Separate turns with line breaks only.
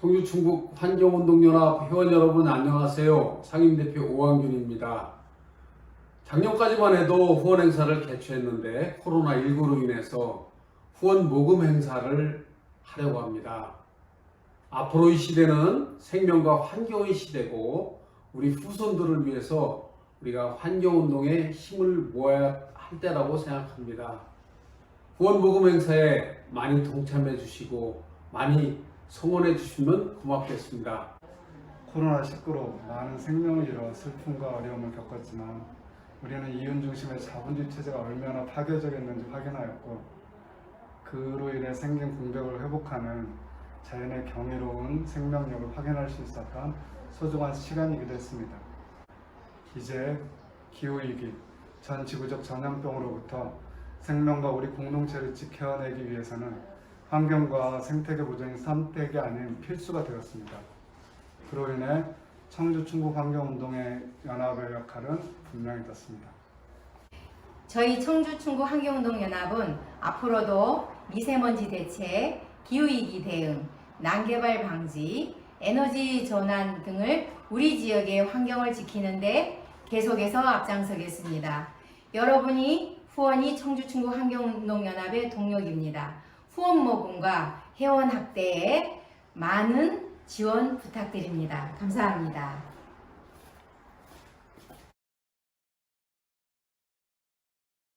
충북 환경운동연합 회원 여러분 안녕하세요. 상임대표 오왕균입니다. 작년까지만 해도 후원 행사를 개최했는데 코로나19로 인해서 후원 모금 행사를 하려고 합니다. 앞으로 이 시대는 생명과 환경의 시대고 우리 후손들을 위해서 우리가 환경운동에 힘을 모아야 할 때라고 생각합니다. 후원 모금 행사에 많이 동참해 주시고 많이 성원해 주시면 고맙겠습니다.
코로나19로 많은 생명을 잃어 슬픔과 어려움을 겪었지만 우리는 이윤 중심의 자본주의 체제가 얼마나 파괴적이었는지 확인하였고 그로 인해 생긴 공백을 회복하는 자연의 경이로운 생명력을 확인할 수 있었던 소중한 시간이기도 했습니다. 이제 기후위기, 전 지구적 전염병으로부터 생명과 우리 공동체를 지켜내기 위해서는 환경과 생태계 보존이 선택이 아닌 필수가 되었습니다. 그로 인해 청주 충북 환경운동의 연합의 역할은 분명히 떴습니다.
저희 청주 충북 환경운동연합은 앞으로도 미세먼지 대책, 기후위기 대응, 난개발 방지, 에너지 전환 등을 우리 지역의 환경을 지키는데 계속해서 앞장서겠습니다. 여러분이 후원이 청주 충북 환경운동연합의 동력입니다. 후원 모금과 회원 확대에 많은 지원 부탁드립니다. 감사합니다.